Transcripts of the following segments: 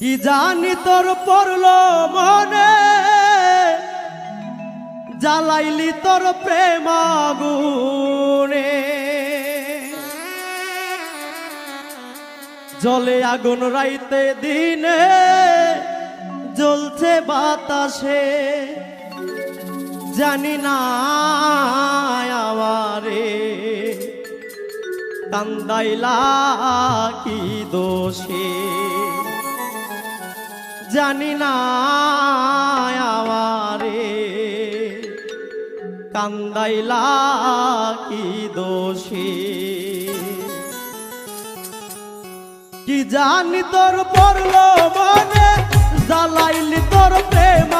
কি জানি তোর পড়ল মনে? জ্বালাইলি তোর প্রেম আগুনে জলে আগুন রাইতে দিনে জ্বলছে বাতাসে। জানি না আমারে কান্দাইলা কি দোষে। জানি না রে কান্দাইলা কি দোষী? কি জানি তোর পড়ল মনে জ্বালাইলি তোর প্রেম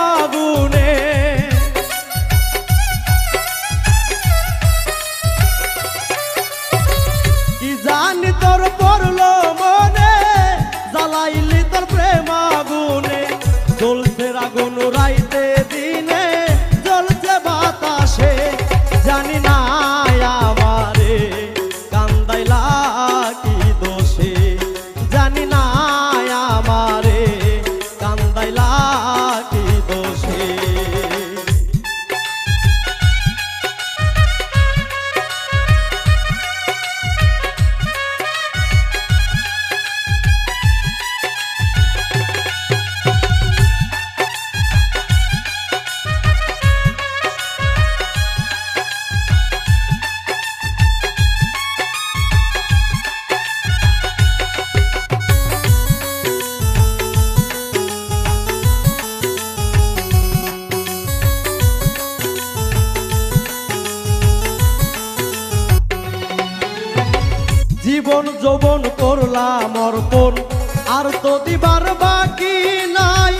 যৌবন করলাম অর্পণ। আর তো দিবার বাকি নাই,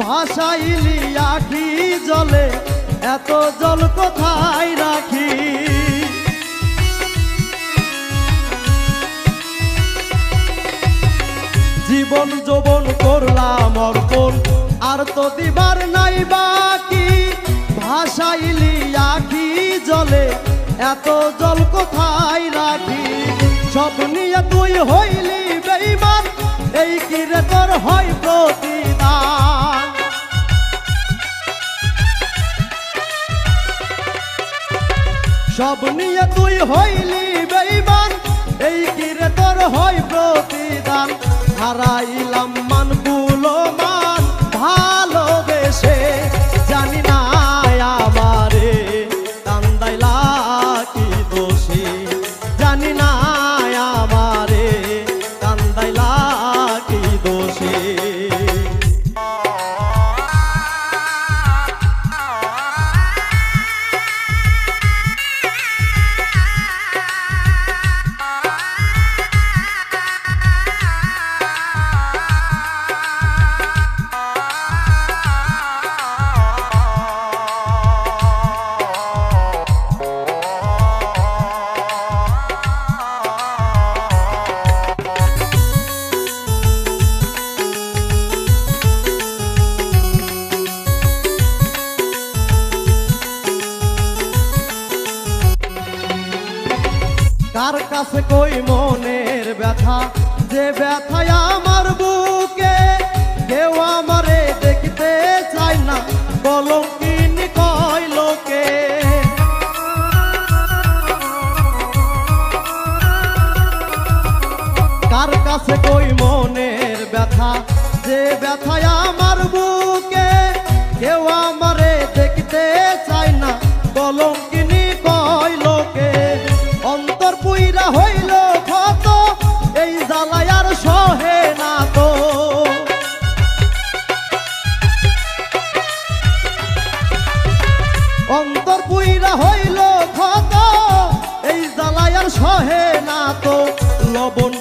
ভাসাইলি আখি জলে। এত জল কোথায় রাখি? জীবন যৌবন করলাম অর্পণ। আর তো দিবার নাই বাকি, ভাসাইলি আখি জলে। এত জল কোথায় রাখি? সব নিয়ে তুই হইলি বেইমান এই কিরে তোর হয় প্রতিদান? সব নিয়ে তুই হইলি কার কাছে কই মনের ব্যথা? যে ব্যথায় আমার বুকে কেউ আমারে দেখতে চায় না। বলো কয় অন্তর পুইরা হইল ক্ষত এই জালায়ার সহে না তো লবণ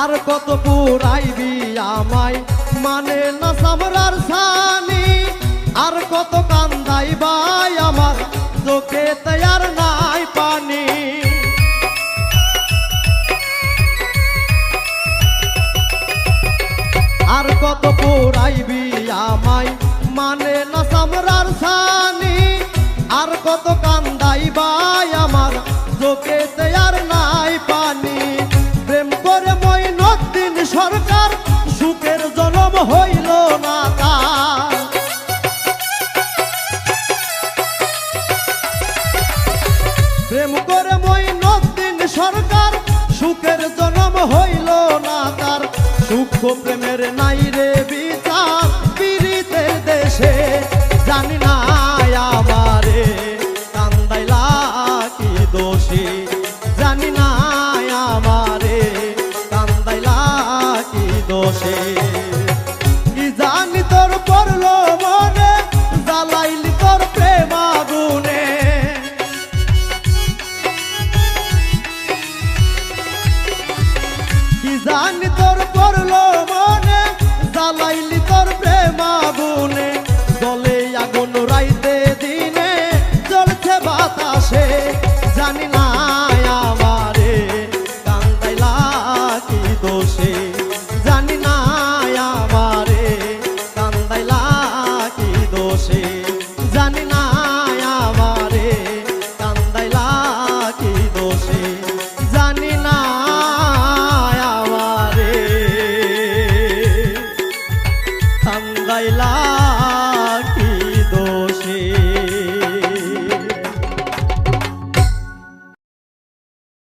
আর কত পুরাইবি আমায়? মানে না সামরার সানি আর কত কান্দাই বাই আমার? চোখে তৈয়ার নাই পানি। আর কত পুরাইবি আমায়? মানে না সামরার সানি আর কত সুখের জনম হইল না তার। সুখ প্রেমের নাই রে বিচার পীড়িতের দেশে জানি না জানি না।